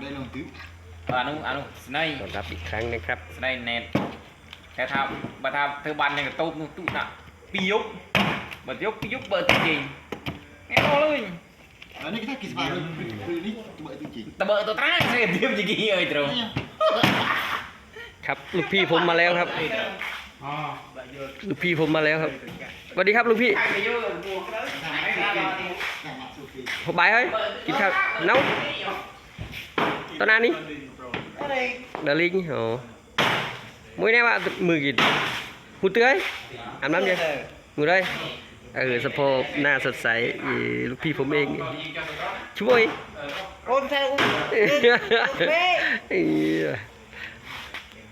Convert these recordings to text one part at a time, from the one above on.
ได้ลงตื้ออนุอนุสไนต้รับอีกครั้งนะครับสไนเน็ตแต่ทำบัตรทำเธอบันยังกับต้นู่นตู้น่ะปียุบบัตรยุบปียุบเบิร์จริงแน่นอนเลย Ini kita kisah baru. Ini coba itu cing. Tebak itu terang saya diam ครับลูกพี่ผมมาแล้วครับลูกพี่ผมมาแล้วครับสวัสดีครับลูกพี่พบายเฮ้ยกินข้าวเน้า ตอวนั้นนี่ดาริงโอ้มือแน่ว่ามือกี่หูเตื้อยอานน้ำยังมือได้เออสะโพกหน้าสดใสลูกพี่ผมเอง ช่วยโอนแทง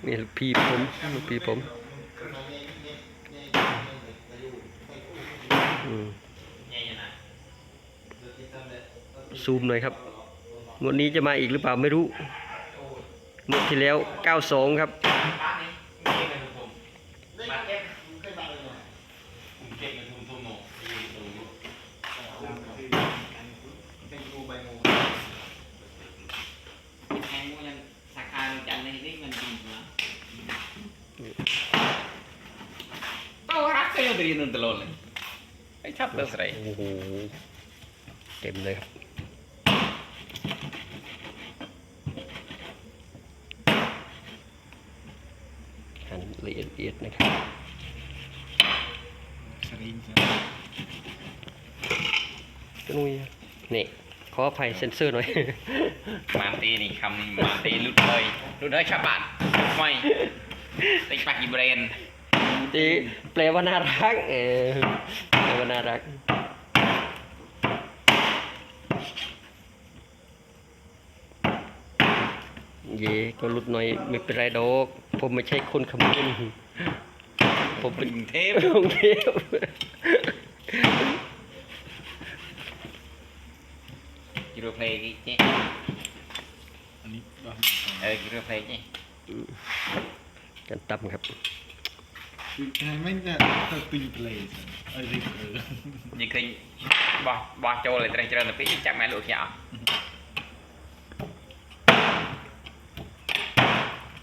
นี่ลูกพี่ผมลูกพี่ผมซูมหน่อยครับ งวดนี้จะมาอีกหรือเปล่าไม่รู้งวดที่แล้ว 92 ครับ เต็มเลยครับ ละเอียดละเอียดนะครับกนุยนี่ขออภัยเซ็นเซอร์หน่อย มาเตนี่คำนี้มาเตลุดเลยลุดเลยฉบับไม่ติดปากอีเบรนตีแปลว่าน่ารักเออแปลว่าน่ารัก เย่ก็หลุดหน่อยไม่เป็นไรดอก ผมไม่ใช่คนขมิ้นผมเป็นเทพของเทพกิโลเพลย์เจ๊อันนี้เออกิโลเพลย์เจ๊กันตับครับไม่ได้ตัดปีเพลย์อะไรเออยังเคยบอกบอกโจเลยตรงเจริญนะพี่จักแม่ลูกเขียว